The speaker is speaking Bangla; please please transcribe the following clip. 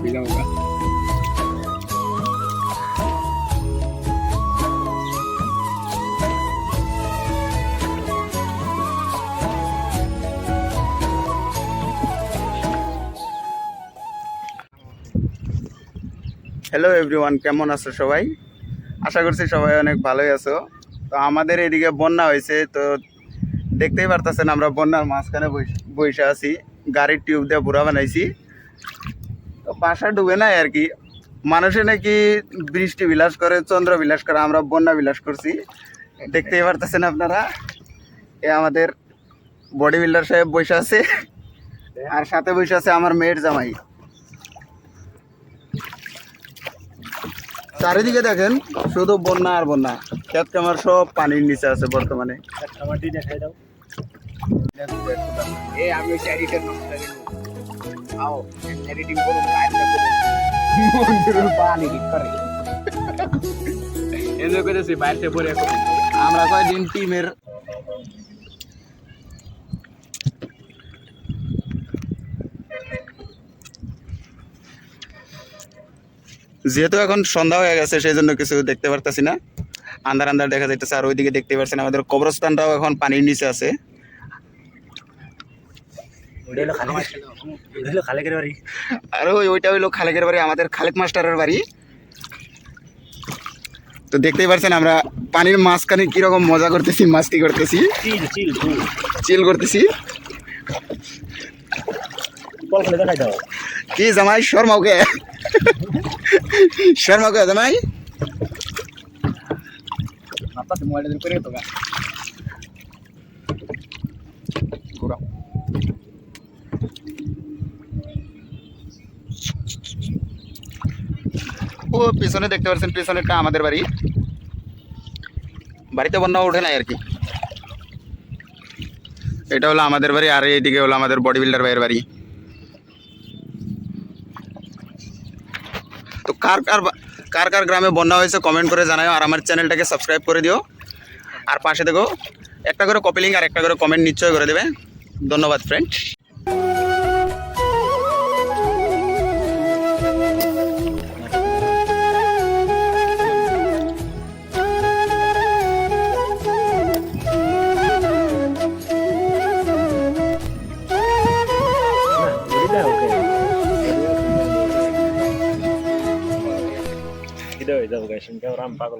Bilang ka. হ্যালো এভরিওয়ান কেমন আছো সবাই আশা করছি সবাই অনেক ভালোই আছো তো আমাদের এদিকে বন্যা হয়েছে, তো দেখতেই পারতেছেন আমরা বন্যার মাঝখানে বইসা আছি। গাড়ির টিউব দিয়ে বুড়া বানাইছি। তো বাসা ডুবে নাই আর কি। মানুষে নাকি বৃষ্টি বিলাস করে, চন্দ্র বিলাস করে, আমরা বন্যা বিলাস করছি। দেখতেই পারতেছেন আপনারা, এ আমাদের বডি বিল্ডার সাহেব বসে আছে। আর সাথে বসে আছে আমার মেয়ের জামাই। চারিদিকে দেখেন, শুধু বন্যা আর বন্যা। ক্ষেত কামার সব পানির নিচে আছে বর্তমানে। Kamati দেখাই দাও এ আমি এডিটর নষ্ট করে আও এডিটিং করুন লাইভ করুন মন্দিরের পানি করে? এনজয় করেছি বাইরে পড়ে আমরা কয়দিন টিমের যেহেতু এখন সন্ধ্যা হয়ে গেছে সেই জন্য কিছু দেখতে পারতেছি না। আন্ধার আন্ধার দেখা যাইতেছে আর ওইদিকে দেখতে পাচ্ছেন আমাদের কবরস্থানটাও এখন পানির নিচে আছে। আর ওই ওইটা হইল খালেকের বাড়ি আমাদের খালেক মাস্টারের বাড়ি। তো দেখতেই পারছেন আমরা পানির মাঝখানে কীরকম মজা করতেছি মাস্তি করতেছি। চিল করতেছি। কি জামাই শর্মাওকে শর্মাওকে জামাই আপনার মোবাইল করে তো গা ঘোরাও। ও, পিছনে দেখতে পাচ্ছেন, পিছনেরটা আমাদের বাড়ি। বাড়িতে বন্যা ওঠে নাই আর কি। এটা হলো আমাদের বাড়ি, আর এইদিকে হলো আমাদের বডি বিল্ডার ভাইয়ের বাড়ি। তো কার কার কার কার গ্রামে বন্যা হয়েছে কমেন্ট করে জানাও আর আমার চ্যানেলটাকে সাবস্ক্রাইব করে দিও। আর পাশে দেখো, একটা করে কপি লিঙ্ক আর একটা করে কমেন্ট নিশ্চয় করে দেবে। ধন্যবাদ friend video itu bukan sembilan orang empat